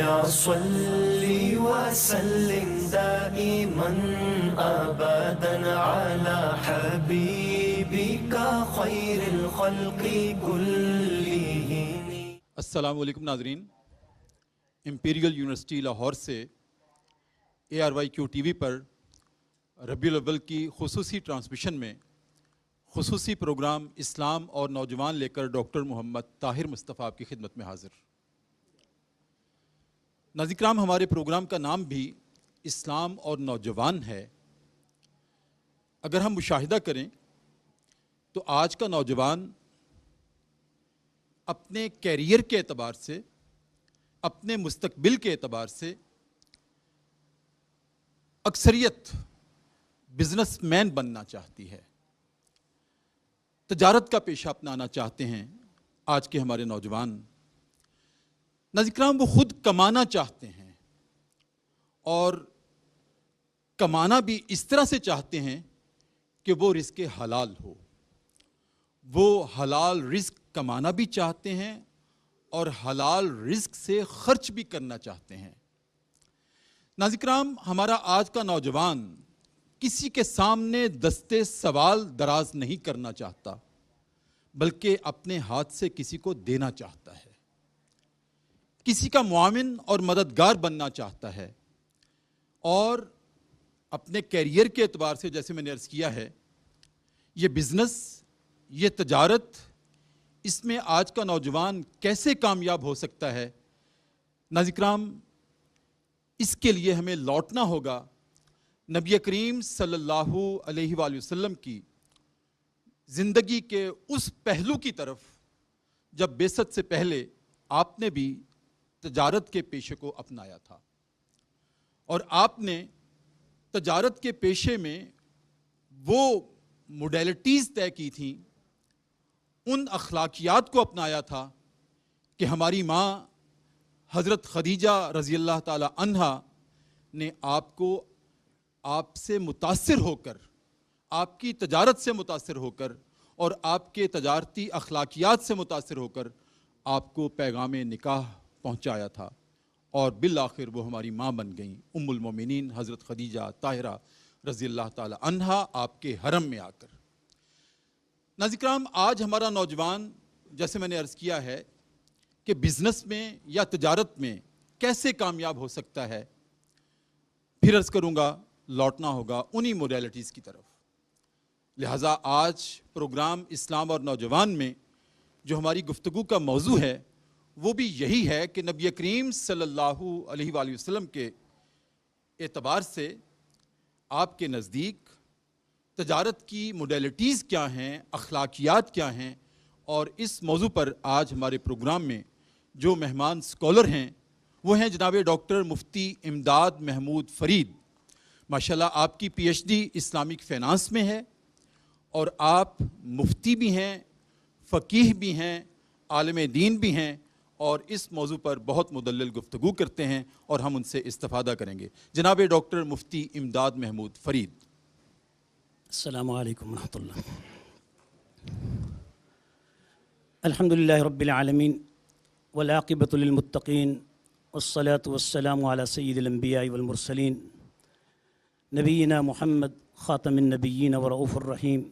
يا وسلم دائما ابدا على حبيبك خير الخلق كلهم. السلام علیکم ناظرین. امپیریل یونیورسٹی لاہور سے A R Y Q T V پر ربیع الاول کی خصوصی ٹرانسمیشن میں خصوصی پروگرام اسلام اور نوجوان لے کر ڈاکٹر محمد طاہر مصطفیٰ آپ کی خدمت میں حاضر۔ ناظر کرام، ہمارے پروگرام کا نام بھی اسلام اور نوجوان ہے۔ اگر ہم مشاہدہ کریں، تو آج کا نوجوان اپنے کیریئر کے اعتبار سے، اپنے مستقبل کے اعتبار سے اکثریت بزنس مین بننا چاہتی ہے۔ تجارت کا پیشہ اپنانا چاہتے ہیں آج کے ہمارے نوجوان۔ نظکرام وہ خود کمانا چاہتے ہیں اور کمانا بھی اس طرح سے چاہتے ہیں کہ وہ رزق حلال ہو۔ وہ حلال رزق کمانا بھی چاہتے ہیں اور حلال رزق سے خرچ بھی کرنا چاہتے ہیں۔ ناظرام ہمارا آج کا نوجوان کسی کے سامنے دستے سوال دراز نہیں کرنا چاہتا، بلکہ اپنے ہاتھ سے کسی کو دینا چاہتا ہے۔ کسی کا معاون اور مددگار بننا چاہتا ہے اور اپنے کیریئر کے اعتبار سے جیسے میں نے عرض کیا ہے، یہ بزنس، یہ تجارت، اس میں آج کا نوجوان کیسے کامیاب ہو سکتا ہے؟ ناظرام اس کے لیے ہمیں لوٹنا ہوگا نبی کریم صلی اللہ علیہ وآلہ وسلم کی زندگی کے اس پہلو کی طرف، جب بیست سے پہلے آپ نے بھی تجارت کے پیشے کو اپنایا تھا۔ اور آپ نے تجارت کے پیشے میں وہ موڈیلٹیز طے کی تھیں، ان اخلاقیات کو اپنایا تھا کہ ہماری ماں حضرت خدیجہ رضی اللہ تعالی عنہ نے آپ کو آپ سے متاثر ہو کر، آپ کی تجارت سے متاثر ہو کر اور آپ کے تجارتی اخلاقیات سے متاثر ہو کر آپ کو پیغام نکاح پہنچایا تھا۔ اور بالآخر وہ ہماری ماں بن گئیں۔ ام المومنین حضرت خدیجہ طاہرہ رضی اللہ تعالی عنہ آپ کے حرم میں آ کر۔ ناظرام آج ہمارا نوجوان، جیسے میں نے عرض کیا ہے کہ بزنس میں یا تجارت میں کیسے کامیاب ہو سکتا ہے، پھر عرض کروں گا، لوٹنا ہوگا انہی موڈیلٹیز کی طرف۔ لہٰذا آج پروگرام اسلام اور نوجوان میں جو ہماری گفتگو کا موضوع ہے وہ بھی یہی ہے کہ نبی کریم صلی اللہ علیہ وآلہ وسلم کے اعتبار سے آپ کے نزدیک تجارت کی موڈیلٹیز کیا ہیں، اخلاقیات کیا ہیں، اور اس موضوع پر آج ہمارے پروگرام میں جو مہمان سکولر ہیں، وہ ہیں جناب ڈاکٹر مفتی امداد محمود فرید۔ ماشاءاللہ آپ کی P H D Islamic finance میں ہے، اور آپ مفتی بھی ہیں فقیح بھی ہیں، عالم دین بھی ہیں اور اس موضوع پر بہت مدلل گفتگو کرتے ہیں اور ہم ان سے استفادہ کریں گے۔ جناب ڈاکٹر مفتی امداد محمود فرید۔ السلام علیکم ورحمۃ اللہ۔ الحمد للہ رب العالمین ولاقبۃ للمتقین والصلاة والسلام على سید الانبیاء والمرسلین نبینا محمد خاتم النبیین ورعوف الرحیم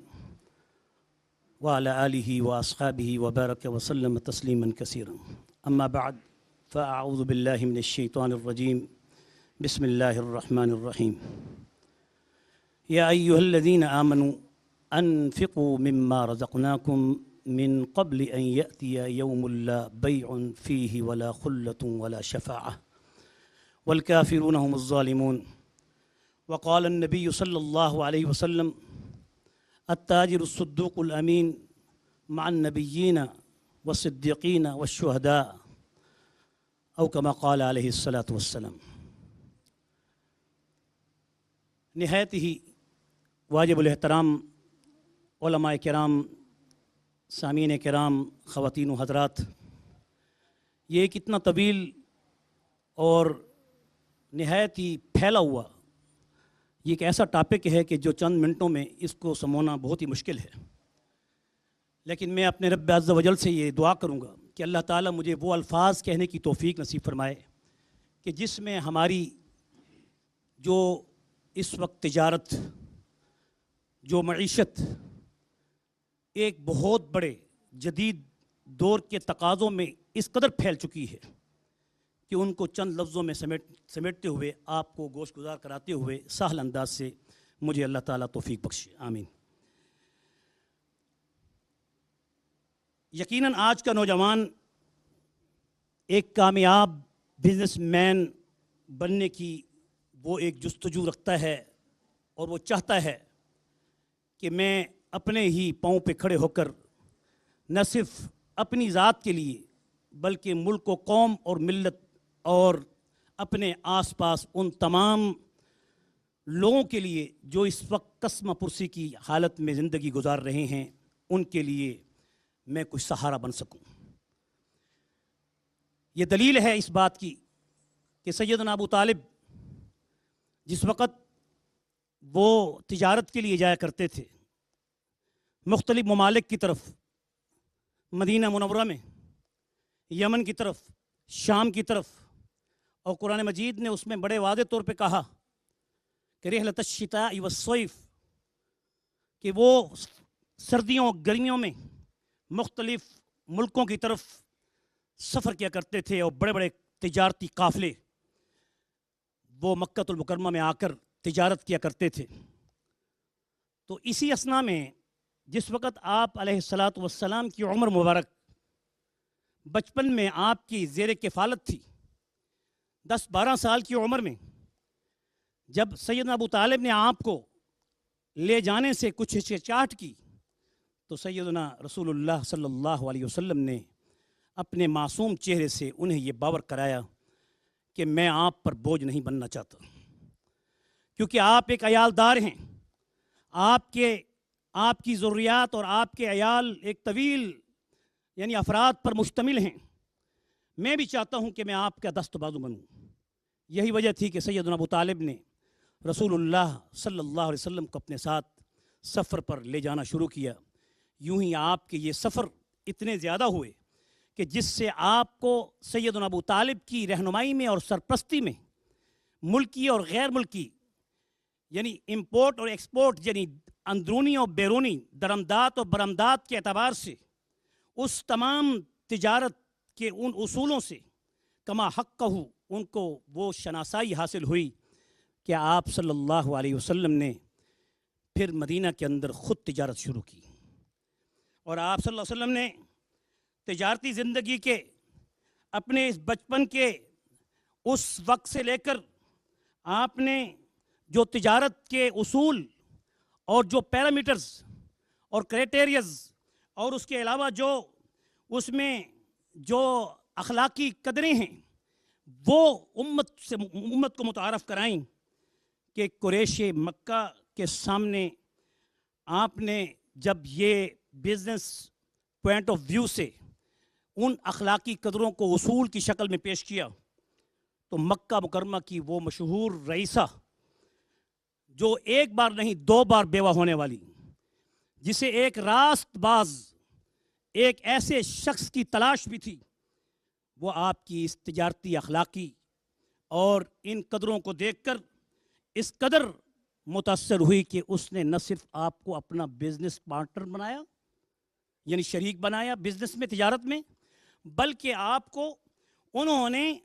وعلى آله وأصحابه وبارك وسلم تسليما كثيرا أما بعد فأعوذ بالله من الشيطان الرجيم. بسم الله الرحمن الرحيم. يا أيها الذين آمنوا أنفقوا مما رزقناكم من قبل أن يأتي يوم لا بيع فيه ولا خلة ولا شفاعة. والكافرون هم الظالمون. وقال النبي صلى الله عليه وسلم التاجر الصدوق الأمين مع النبيين والصدیقین والشہداء، او کما قال علیہ الصلاۃ والسلام۔ نہایت ہی واجب الاحترام علماء کرام، سامعین کرام، خواتین و حضرات، یہ ایک اتنا طویل اور نہایت ہی پھیلا ہوا، یہ ایک ایسا ٹاپک ہے کہ جو چند منٹوں میں اس کو سمونا بہت ہی مشکل ہے۔ لیکن میں اپنے رب عز و جل سے یہ دعا کروں گا کہ اللہ تعالیٰ مجھے وہ الفاظ کہنے کی توفیق نصیب فرمائے کہ جس میں ہماری جو اس وقت تجارت، جو معیشت ایک بہت بڑے جدید دور کے تقاضوں میں اس قدر پھیل چکی ہے کہ ان کو چند لفظوں میں سمیٹ، سمیٹتے ہوئے آپ کو گوشت گزار کراتے ہوئے سہل انداز سے مجھے اللہ تعالیٰ توفیق بخشے، آمین۔ یقیناً آج کا نوجوان ایک کامیاب بزنس مین بننے کی وہ ایک جستجو رکھتا ہے اور وہ چاہتا ہے کہ میں اپنے ہی پاؤں پہ کھڑے ہو کر نہ صرف اپنی ذات کے لیے بلکہ ملک و قوم اور ملت اور اپنے آس پاس ان تمام لوگوں کے لیے جو اس وقت قسم پرسی کی حالت میں زندگی گزار رہے ہیں، ان کے لیے میں کچھ سہارا بن سکوں۔ یہ دلیل ہے اس بات کی کہ سیدنا ابو طالب جس وقت وہ تجارت کے لیے جایا کرتے تھے، مختلف ممالک کی طرف، مدینہ منورہ میں، یمن کی طرف، شام کی طرف، اور قرآن مجید نے اس میں بڑے واضح طور پہ کہا کہ رحلت الشتاء والصیف، کہ وہ سردیوں گرمیوں میں مختلف ملکوں کی طرف سفر کیا کرتے تھے اور بڑے بڑے تجارتی قافلے، وہ مکہ المکرمہ میں آ کر تجارت کیا کرتے تھے۔ تو اسی اسنا میں جس وقت آپ علیہ السلاۃ والسلام کی عمر مبارک بچپن میں آپ کی زیر کفالت تھی، دس بارہ سال کی عمر میں، جب سیدنا ابو طالب نے آپ کو لے جانے سے کچھ ہچکچاہٹ کی تو سیدنا رسول اللہ صلی اللہ علیہ وسلم نے اپنے معصوم چہرے سے انہیں یہ باور کرایا کہ میں آپ پر بوجھ نہیں بننا چاہتا۔ کیونکہ آپ ایک عیالدار ہیں۔ آپ کے، آپ کی ضروریات اور آپ کے عیال ایک طویل یعنی افراد پر مشتمل ہیں۔ میں بھی چاہتا ہوں کہ میں آپ کا دست بازو بنوں۔ یہی وجہ تھی کہ سید ابو طالب نے رسول اللہ صلی اللہ علیہ وسلم کو اپنے ساتھ سفر پر لے جانا شروع کیا۔ یوں ہی آپ کے یہ سفر اتنے زیادہ ہوئے کہ جس سے آپ کو سید ابو طالب کی رہنمائی میں اور سرپرستی میں ملکی اور غیر ملکی یعنی امپورٹ اور ایکسپورٹ یعنی اندرونی اور بیرونی درمدات اور برمدات کے اعتبار سے اس تمام تجارت کے ان اصولوں سے، کما حق کہو ان کو وہ شناسائی حاصل ہوئی کہ آپ صلی اللہ علیہ وسلم نے پھر مدینہ کے اندر خود تجارت شروع کی۔ اور آپ صلی اللہ علیہ وسلم نے تجارتی زندگی کے اپنے اس بچپن کے اس وقت سے لے کر آپ نے جو تجارت کے اصول اور جو پیرامیٹرز اور کریٹیریز اور اس کے علاوہ جو اس میں جو اخلاقی قدریں ہیں، وہ امت سے، امت کو متعارف کرائیں کہ قریش مکہ کے سامنے آپ نے جب یہ بزنس پوائنٹ آف ویو سے ان اخلاقی قدروں کو اصول کی شکل میں پیش کیا، تو مکہ مکرمہ کی وہ مشہور رئیسہ جو ایک بار نہیں، دو بار بیوہ ہونے والی، جسے ایک راست باز، ایک ایسے شخص کی تلاش بھی تھی۔ وہ آپ کی اس تجارتی اخلاقی اور ان قدروں کو دیکھ کر اس قدر متاثر ہوئی کہ اس نے نہ صرف آپ کو اپنا بزنس پارٹنر بنایا یعنی شریک بنایا بزنس میں، تجارت میں، بلکہ آپ کو انہوں نے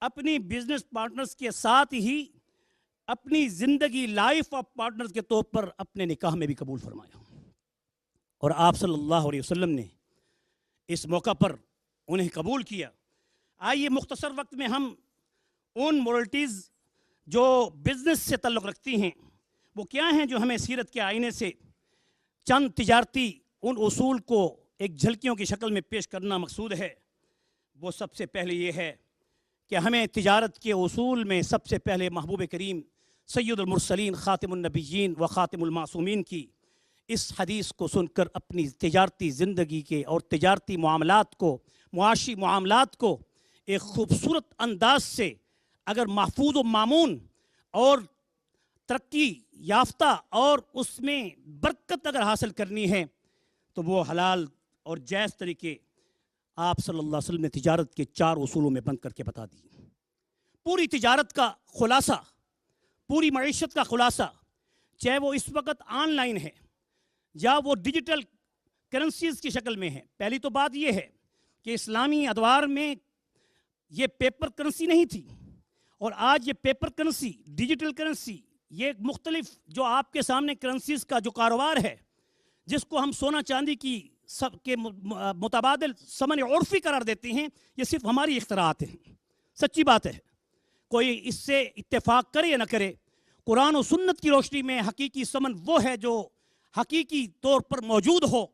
اپنی بزنس پارٹنرز کے ساتھ ہی اپنی زندگی لائف آف پارٹنرز کے طور پر اپنے نکاح میں بھی قبول فرمایا۔ اور آپ صلی اللہ علیہ وسلم نے اس موقع پر انہیں قبول کیا۔ آئیے مختصر وقت میں ہم ان مورلٹیز جو بزنس سے تعلق رکھتی ہیں، وہ کیا ہیں جو ہمیں سیرت کے آئینے سے چند تجارتی ان اصول کو ایک جھلکیوں کی شکل میں پیش کرنا مقصود ہے۔ وہ سب سے پہلے یہ ہے کہ ہمیں تجارت کے اصول میں سب سے پہلے محبوب کریم سید المرسلین خاتم النبیین و خاتم المعصومین کی اس حدیث کو سن کر اپنی تجارتی زندگی کے اور تجارتی معاملات کو، معاشی معاملات کو ایک خوبصورت انداز سے اگر محفوظ و معمون اور ترقی یافتہ اور اس میں برکت اگر حاصل کرنی ہے تو وہ حلال اور جائز طریقے آپ صلی اللہ علیہ وسلم نے تجارت کے چار اصولوں میں بند کر کے بتا دی۔ پوری تجارت کا خلاصہ، پوری معیشت کا خلاصہ، چاہے وہ اس وقت آن لائن ہے یا وہ ڈیجیٹل کرنسیز کی شکل میں ہے۔ پہلی تو بات یہ ہے کہ اسلامی ادوار میں یہ پیپر کرنسی نہیں تھی اور آج یہ پیپر کرنسی، ڈیجیٹل کرنسی، یہ مختلف جو آپ کے سامنے کرنسیز کا جو کاروبار ہے جس کو ہم سونا چاندی کی سب کے متبادل سمن عرفی قرار دیتے ہیں، یہ صرف ہماری اختراعات ہیں۔ سچی بات ہے۔ کوئی اس سے اتفاق کرے یا نہ کرے، قرآن و سنت کی روشنی میں حقیقی سمن وہ ہے جو حقیقی طور پر موجود ہو۔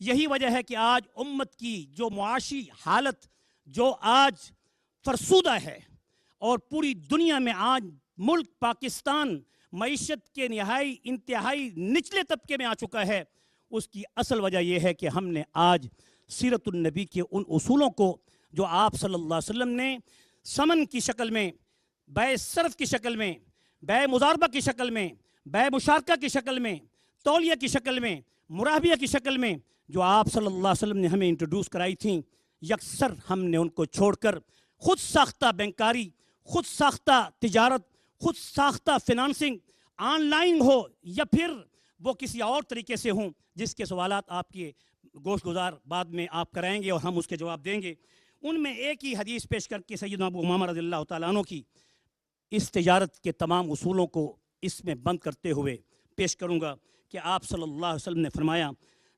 یہی وجہ ہے کہ آج امت کی جو معاشی حالت، جو آج فرسودہ ہے اور پوری دنیا میں آج ملک پاکستان معیشت کے نہائی، انتہائی نچلے طبقے میں آ چکا ہے اس کی اصل وجہ یہ ہے کہ ہم نے آج سیرت النبی کے ان اصولوں کو جو آپ صلی اللہ علیہ وسلم نے سمن کی شکل میں، بے صرف کی شکل میں، بے مزاربہ کی شکل میں، بے مشارکہ کی شکل میں، تولیہ کی شکل میں، مرابیہ کی شکل میں جو آپ صلی اللہ علیہ وسلم نے ہمیں انٹروڈیوس کرائی تھیں، یکسر ہم نے ان کو چھوڑ کر خود ساختہ بینکاری، خود ساختہ تجارت، خود ساختہ فنانسنگ آن لائن ہو یا پھر وہ کسی اور طریقے سے ہوں جس کے سوالات آپ کے گوشت گزار بعد میں آپ کرائیں گے اور ہم اس کے جواب دیں گے۔ ان میں ایک ہی حدیث پیش کر کے سید ابو امام رضی اللہ تعالیٰ عنہ کی اس تجارت کے تمام اصولوں کو اس میں بند کرتے ہوئے پیش کروں گا کہ آپ صلی اللہ علیہ وسلم نے فرمایا،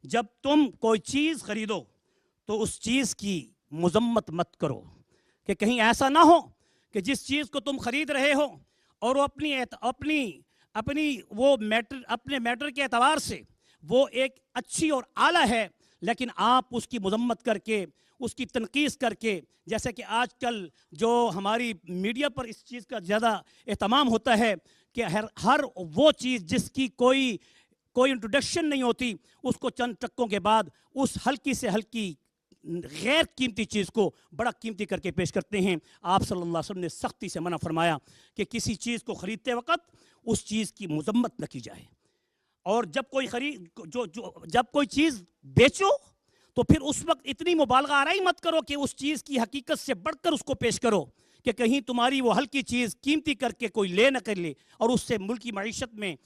جب تم کوئی چیز خریدو تو اس چیز کی مذمت مت کرو کہ کہیں ایسا نہ ہو کہ جس چیز کو تم خرید رہے ہو اور وہ اپنی اپنی اپنی وہ میٹر اپنے میٹر کے اعتبار سے وہ ایک اچھی اور اعلیٰ ہے، لیکن آپ اس کی مذمت کر کے، اس کی تنقید کر کے، جیسے کہ آج کل جو ہماری میڈیا پر اس چیز کا زیادہ اہتمام ہوتا ہے کہ ہر ہر وہ چیز جس کی کوئی کوئی انٹروڈکشن نہیں ہوتی، اس کو چند ٹکوں کے بعد اس ہلکی سے ہلکی غیر قیمتی چیز کو بڑا قیمتی کر کے پیش کرتے ہیں۔ آپ صلی اللہ علیہ وسلم نے سختی سے منع فرمایا کہ کسی چیز کو خریدتے وقت اس چیز کی مذمت نہ کی جائے۔ اور جب کوئی خرید، جو جو، جب کوئی چیز بیچو، تو پھر اس وقت اتنی مبالغہ آرائی مت کرو کہ اس چیز کی حقیقت سے بڑھ کر اس کو پیش کرو کہ کہیں تمہاری وہ ہلکی چیز قیمتی کر کے کوئی لے نہ کر لے اور اس سے ملکی معیشت میں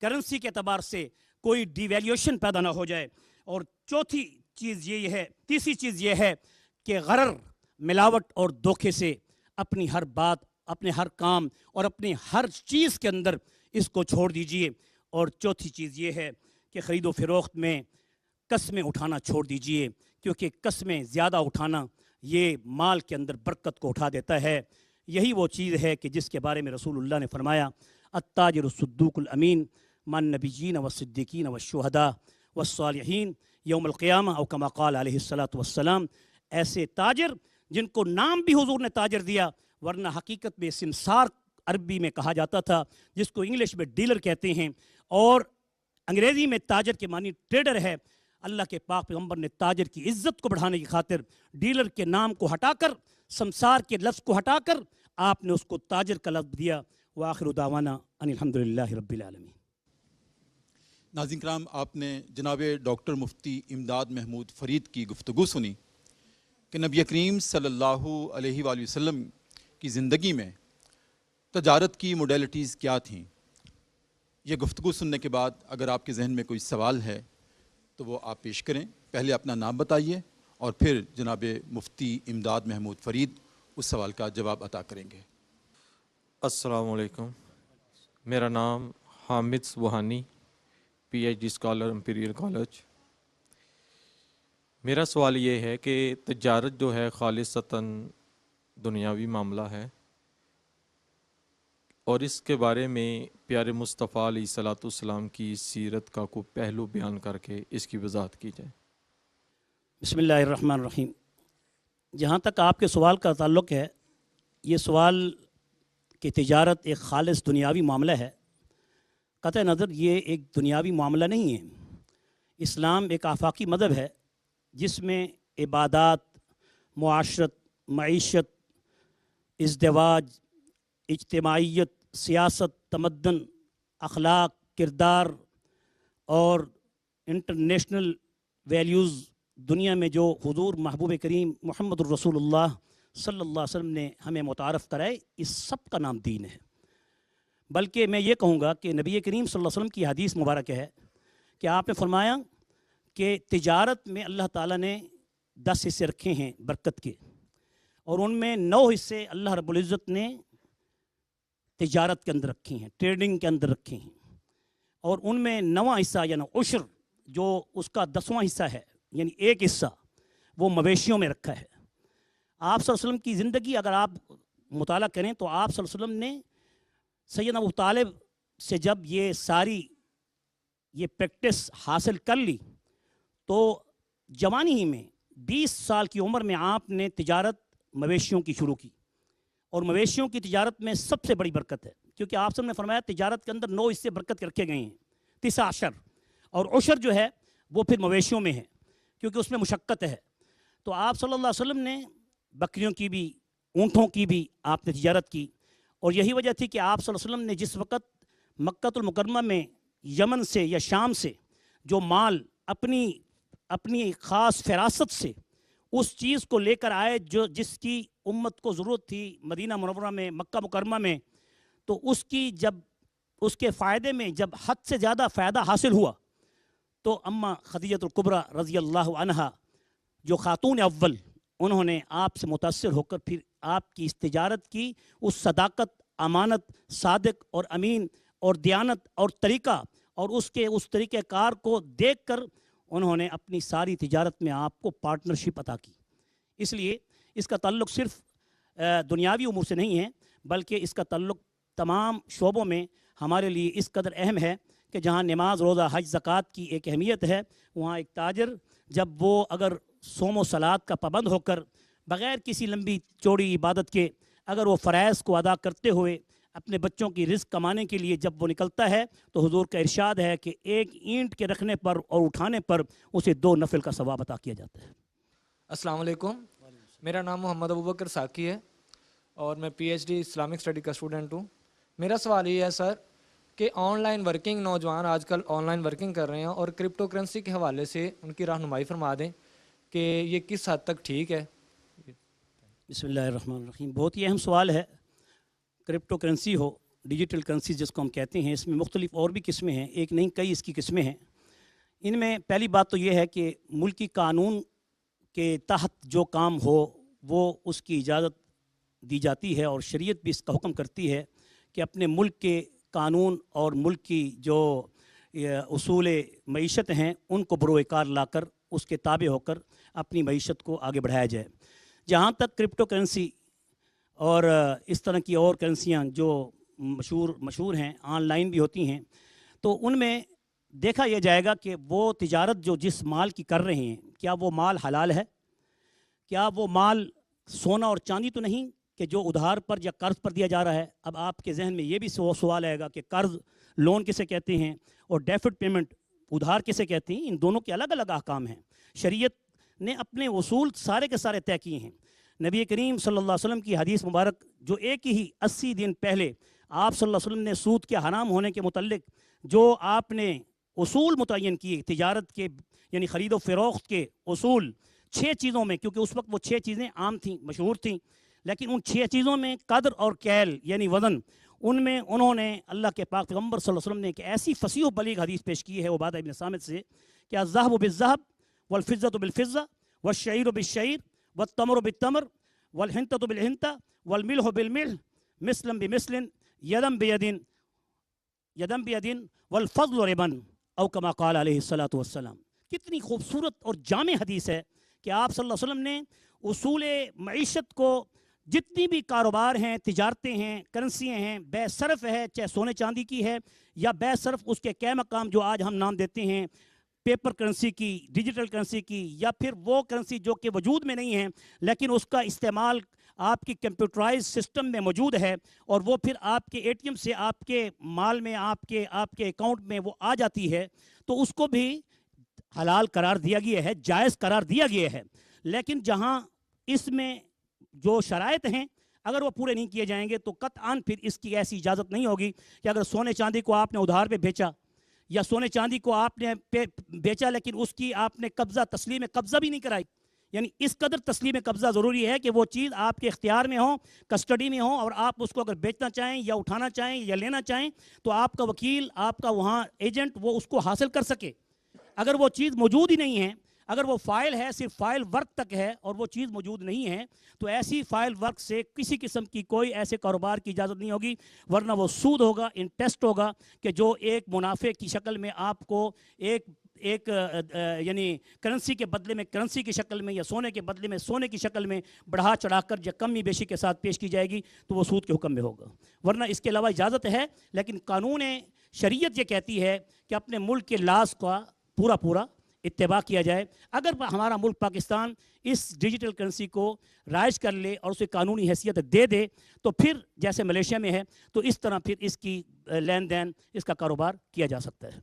کرنسی کے اعتبار سے کوئی ڈی ویلیوشن پیدا نہ ہو جائے۔ اور چوتھی چیز یہ ہے، تیسری چیز یہ ہے کہ غرر، ملاوٹ اور دھوکے سے اپنی ہر بات اپنے ہر کام اور اپنی ہر چیز کے اندر اس کو چھوڑ دیجیے۔ اور چوتھی چیز یہ ہے کہ خرید و فروخت میں قسمیں اٹھانا چھوڑ دیجیے، کیونکہ قسمیں زیادہ اٹھانا یہ مال کے اندر برکت کو اٹھا دیتا ہے۔ یہی وہ چیز ہے کہ جس کے بارے میں رسول اللہ نے فرمایا، التاجر الصدوق الامین من نبیین و صدیقین و شہدا و صالحین یوم القیامہ او کما قال علیہ السلاۃ والسلام۔ ایسے تاجر جن کو نام بھی حضور نے تاجر دیا ورنہ حقیقت میں سمسار عربی میں کہا جاتا تھا، جس کو انگلش میں ڈیلر کہتے ہیں۔ اور انگریزی میں تاجر کے معنی ٹریڈر ہے۔ اللہ کے پاک پیغمبر نے تاجر کی عزت کو بڑھانے کی خاطر ڈیلر کے نام کو ہٹا کر، سمسار کے لفظ کو ہٹا کر آپ نے اس کو تاجر کا لفظ دیا۔ وآخر دعوانا ان الحمد للہ رب العالمین۔ ناظرین کرام، آپ نے جناب ڈاکٹر مفتی امداد محمود فرید کی گفتگو سنی کہ نبی کریم صلی اللہ علیہ وآلہ وسلم کی زندگی میں تجارت کی موڈیلٹیز کیا تھیں؟ یہ گفتگو سننے کے بعد اگر آپ کے ذہن میں کوئی سوال ہے تو وہ آپ پیش کریں۔ پہلے اپنا نام بتائیے اور پھر جناب مفتی امداد محمود فرید اس سوال کا جواب عطا کریں گے۔ السلام علیکم۔ میرا نام Hamid Subhani P H D scholar imperial college میرا سوال یہ ہے کہ تجارت جو ہے خالصتاً دنیاوی معاملہ ہے۔ اور اس کے بارے میں پیارے مصطفیٰ علیہ صلاۃ السلام کی سیرت کا کوئی پہلو بیان کر کے اس کی وضاحت کی جائے۔ بسم اللہ الرحمن الرحیم۔ جہاں تک آپ کے سوال کا تعلق ہے، یہ سوال کہ تجارت ایک خالص دنیاوی معاملہ ہے۔ قطع نظر، یہ ایک دنیاوی معاملہ نہیں ہے۔ اسلام ایک آفاقی مذہب ہے، جس میں عبادات، معاشرت، معیشت ازدواج اجتماعیت، سیاست، تمدن، اخلاق، کردار اور انٹرنیشنل ویلیوز دنیا میں جو حضور محبوب کریم محمد الرسول اللہ صلی اللہ علیہ وسلم نے ہمیں متعارف کرائے، اس سب کا نام دین ہے۔ بلکہ میں یہ کہوں گا کہ نبی کریم صلی اللہ علیہ وسلم کی حدیث مبارک ہے کہ آپ نے فرمایا کہ تجارت میں اللہ تعالیٰ نے دس حصے رکھے ہیں برکت کے۔ اور ان میں نو حصے اللہ رب العزت نے تجارت کے اندر رکھے ہیں، ٹریڈنگ کے اندر رکھے ہیں۔ اور ان میں نواں حصہ یعنی عشر، جو اس کا دسواں حصہ ہے یعنی ایک حصہ، وہ مویشیوں میں رکھا ہے۔ آپ صلی اللہ علیہ وسلم کی زندگی اگر آپ مطالعہ کریں تو آپ صلی اللہ علیہ وسلم نے سید ابو طالب سے جب یہ ساری یہ پریکٹس حاصل کر لی، تو جوانی ہی میں بیس سال کی عمر میں آپ نے تجارت مویشیوں کی شروع کی۔ اور مویشیوں کی تجارت میں سب سے بڑی برکت ہے۔ کیونکہ آپ سب نے فرمایا تجارت کے اندر نو اس سے برکت رکھے گئے ہیں۔ تیسا عشر۔ اور عشر جو ہے وہ پھر مویشیوں میں ہے، کیونکہ اس میں مشقت ہے۔ تو آپ صلی اللہ علیہ وسلم نے بکریوں کی بھی، اونٹوں کی بھی آپ نے تجارت کی۔ اور یہی وجہ تھی کہ آپ صلی اللہ علیہ وسلم نے جس وقت مکہ المکرمہ میں یمن سے یا شام سے جو مال اپنی اپنی خاص فراست سے اس چیز کو لے کر آئے جو جس کی امت کو ضرورت تھی مدینہ منورہ میں، مکہ مکرمہ میں۔ تو اس کی جب، اس کے فائدے میں جب حد سے زیادہ فائدہ حاصل ہوا، تو اماں خدیجت القبرہ رضی اللہ عنہا، جو خاتون اول، انہوں نے آپ سے متاثر ہو کر پھر آپ کی اس تجارت کی، اس صداقت، امانت، صادق اور امین اور دیانت اور طریقہ اور اس کے، اس طریقہ کار کو دیکھ کر انہوں نے اپنی ساری تجارت میں آپ کو پارٹنرشپ عطا کی۔ اس لیے اس کا تعلق صرف دنیاوی امور سے نہیں ہے، بلکہ اس کا تعلق تمام شعبوں میں ہمارے لیے اس قدر اہم ہے کہ جہاں نماز، روزہ، حج، زکوٰۃ کی ایک اہمیت ہے، وہاں ایک تاجر جب وہ اگر سوم و سلاد کا پابند ہو کر بغیر کسی لمبی چوڑی عبادت کے اگر وہ فرائض کو ادا کرتے ہوئے اپنے بچوں کی رزق کمانے کے لیے جب وہ نکلتا ہے تو حضور کا ارشاد ہے کہ ایک اینٹ کے رکھنے پر اور اٹھانے پر اسے دو نفل کا ثواب عطا کیا جاتا ہے۔ السلام علیکم۔ میرا نام محمد ابوبکر ساکی ہے اور میں P H D Islamic study کا اسٹوڈنٹ ہوں۔ میرا سوال یہ ہے سر کہ آن لائن ورکنگ نوجوان آج کل آن لائن ورکنگ کر رہے ہیں اور کرپٹو کرنسی کے حوالے سے ان کی رہنمائی فرما دیں کہ یہ کس حد تک ٹھیک ہے؟ بسم اللہ الرحمن الرحیم۔ بہت ہی اہم سوال ہے۔ کرپٹو کرنسی ہو ڈیجیٹل کرنسی جس کو ہم کہتے ہیں، اس میں مختلف اور بھی قسمیں ہیں، ایک نہیں، کئی اس کی قسمیں ہیں۔ ان میں پہلی بات تو یہ ہے کہ ملکی قانون کے تحت جو کام ہو، وہ اس کی اجازت دی جاتی ہے اور شریعت بھی اس کا حکم کرتی ہے کہ اپنے ملک کے قانون اور ملک کی جو اصول معیشت ہیں، ان کو بروئے کار لا کر اس کے تابع ہو کر اپنی معیشت کو آگے بڑھایا جائے۔ جہاں تک کرپٹو کرنسی اور اس طرح کی اور کرنسیاں جو مشہور مشہور ہیں، آن لائن بھی ہوتی ہیں، تو ان میں دیکھا یہ جائے گا کہ وہ تجارت جو جس مال کی کر رہے ہیں، کیا وہ مال حلال ہے؟ کیا وہ مال سونا اور چاندی تو نہیں کہ جو ادھار پر یا قرض پر دیا جا رہا ہے؟ اب آپ کے ذہن میں یہ بھی سوال آئے گا کہ قرض لون کسے کہتے ہیں اور ڈیفٹ پیمنٹ ادھار کسے کہتے ہیں؟ ان دونوں کے الگ الگ احکام ہیں۔ شریعت نے اپنے اصول سارے کے سارے طے کیے ہیں۔ نبی کریم صلی اللہ علیہ وسلم کی حدیث مبارک جو ایک ہی اسی دن پہلے آپ صلی اللہ علیہ وسلم نے سود کے حرام ہونے کے متعلق جو آپ نے اصول متعین کیے، تجارت کے یعنی خرید و فروخت کے اصول، چھ چیزوں میں، کیونکہ اس وقت وہ چھ چیزیں عام تھیں، مشہور تھیں، لیکن ان چھ چیزوں میں قدر اور کیل یعنی وزن، ان میں انہوں نے اللہ کے پاک پیغمبر صلی اللہ علیہ وسلم نے ایک ایسی فصیح و بلیغ حدیث پیش کی ہے، عبادہ ابن سامد سے، کہ الزہب و بالذہب والفزت و بالفزہ والشعیر و بالشعیر والتمر و بالتمر والحنطت و والملح و بالملح مسلم بمسلن یدم بیدن یدم بیدن والفضل ربن او کما قال علیہ الصلاۃ والسلام. کتنی خوبصورت اور جامع حدیث ہے کہ آپ صلی اللہ علیہ وسلم نے اصول معیشت کو جتنی بھی کاروبار ہیں، تجارتیں ہیں، کرنسیاں ہیں، بے صرف ہے چاہے سونے چاندی کی ہے یا بے صرف اس کے کیا مقام جو آج ہم نام دیتے ہیں پیپر کرنسی کی ڈیجیٹل کرنسی کی، یا پھر وہ کرنسی جو کہ وجود میں نہیں ہے، لیکن اس کا استعمال آپ کی کمپیوٹرائز سسٹم میں موجود ہے اور وہ پھر آپ کے اے ٹی ایم سے آپ کے مال میں، آپ کے آپ کے اکاؤنٹ میں وہ آ جاتی ہے۔ تو اس کو بھی حلال قرار دیا گیا ہے، جائز قرار دیا گیا ہے۔ لیکن جہاں اس میں جو شرائط ہیں، اگر وہ پورے نہیں کیے جائیں گے تو قطعا پھر اس کی ایسی اجازت نہیں ہوگی کہ اگر سونے چاندی کو آپ نے ادھار پہ بیچا یا سونے چاندی کو آپ نے بیچا، لیکن اس کی آپ نے قبضہ، تسلیم قبضہ بھی نہیں کرائی۔ یعنی اس قدر تسلیم قبضہ ضروری ہے کہ وہ چیز آپ کے اختیار میں ہو کسٹڈی میں ہو اور آپ اس کو اگر بیچنا چاہیں یا اٹھانا چاہیں یا لینا چاہیں، تو آپ کا وکیل، آپ کا وہاں ایجنٹ وہ اس کو حاصل کر سکے۔ اگر وہ چیز موجود ہی نہیں ہے اگر وہ فائل ہے، صرف فائل ورک تک ہے اور وہ چیز موجود نہیں ہے، تو ایسی فائل ورک سے کسی قسم کی کوئی ایسے کاروبار کی اجازت نہیں ہوگی، ورنہ وہ سود ہوگا، انٹرسٹ ہوگا کہ جو ایک منافع کی شکل میں آپ کو ایک ایک یعنی کرنسی کے بدلے میں، کرنسی کی شکل میں یا سونے کے بدلے میں، سونے کی شکل میں بڑھا چڑھا کر یا کمی بیشی کے ساتھ پیش کی جائے گی، تو وہ سود کے حکم میں ہوگا۔ ورنہ اس کے علاوہ اجازت ہے، لیکن قانون شریعت یہ کہتی ہے کہ اپنے ملک کے لاز کا پورا پورا اتباع کیا جائے۔ اگر ہمارا ملک پاکستان اس ڈیجیٹل کرنسی کو رائج کر لے اور اسے قانونی حیثیت دے دے، تو پھر جیسے ملیشیا میں ہے، تو اس طرح پھر اس کی لین دین، اس کا کاروبار کیا جا سکتا ہے۔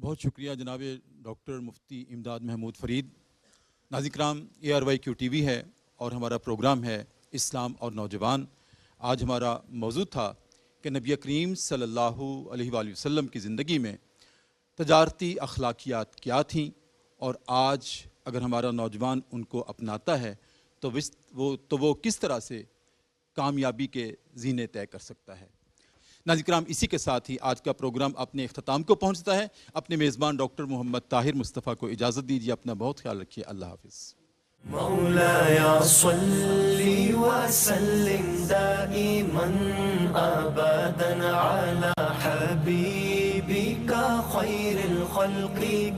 بہت شکریہ جناب ڈاکٹر مفتی امداد محمود فرید۔ ناظر کرام A R Y Q T V ہے اور ہمارا پروگرام ہے اسلام اور نوجوان۔ آج ہمارا موضوع تھا کہ نبی کریم صلی اللہ علیہ وآلہ وسلم کی زندگی میں تجارتی اخلاقیات کیا تھیں۔ اور آج اگر ہمارا نوجوان ان کو اپناتا ہے، تو وہ تو وہ کس طرح سے کامیابی کے زینے طے کر سکتا ہے؟ ناظر کرام، اسی کے ساتھ ہی آج کا پروگرام اپنے اختتام کو پہنچتا ہے۔ اپنے میزبان ڈاکٹر محمد طاہر مصطفیٰ کو اجازت دیجیے، اپنا بہت خیال رکھیے۔ اللہ حافظ۔ مولاي صل وسلم دائما ابدا على حبيبك خير الخلق